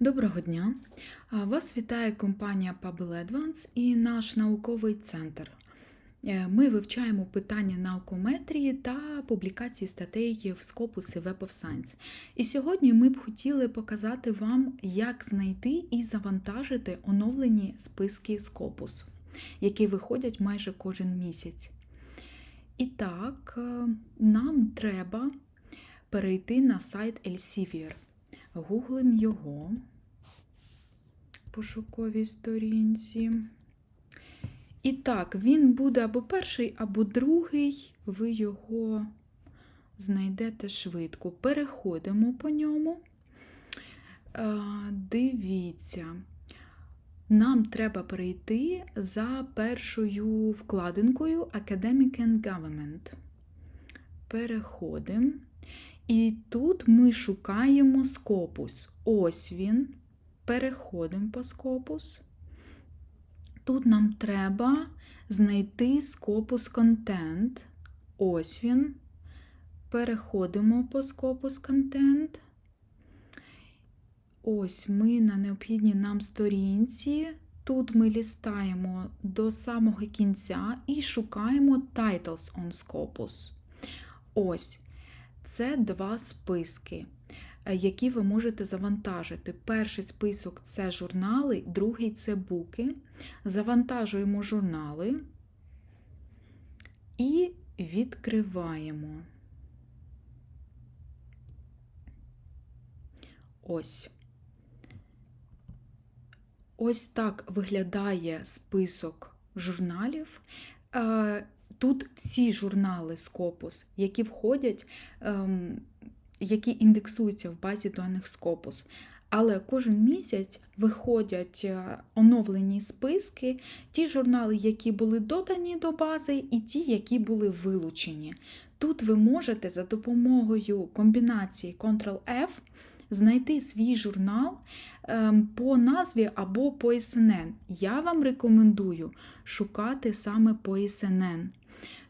Доброго дня! Вас вітає компанія Pubble Advance і наш науковий центр. Е, Ми вивчаємо питання наукометрії та публікації статей в Scopus і Web of Science. І сьогодні ми б хотіли показати вам, як знайти і завантажити оновлені списки Scopus, які виходять майже кожен місяць. І так, е, нам треба перейти на сайт Elsevier. Гуглим його пошуковій сторінці. І так, він буде або перший, або другий. Ви його знайдете швидко. Переходимо по ньому. Дивіться, нам треба перейти за першою вкладинкою Academic and Government. Переходимо. І тут ми шукаємо скопус. Ось він. Переходимо по скопус. Тут нам треба знайти скопус контент. Ось він. Переходимо по скопус контент. Ось ми на необхідній нам сторінці. Тут ми лістаємо до самого кінця і шукаємо Titles on Scopus. Ось. Це два списки, е, які ви можете завантажити. Перший список це журнали, другий це буки. Завантажуємо журнали і відкриваємо. Ось. Ось так виглядає список журналів. Тут всі журнали Scopus, які входять, ем, які індексуються в базі даних Scopus. Але кожен місяць виходять е, оновлені списки, ті журнали, які були додані до бази, і ті, які були вилучені. Тут ви можете за допомогою комбінації Ctrl-F знайти свій журнал ем, по назві або по SNN. Я вам рекомендую шукати саме по SNN.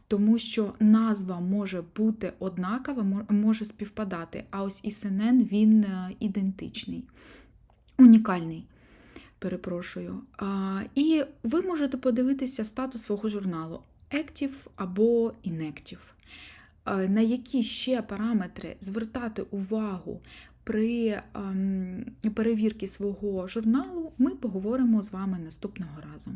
Тому що назва може бути однакова, може співпадати, а ось ISNN він е, ідентичний, унікальний. Перепрошую. І ви можете подивитися статус свого журналу Active або Inactive. На які ще параметри звертати увагу при ем, перевірці свого журналу, ми поговоримо з вами наступного разу.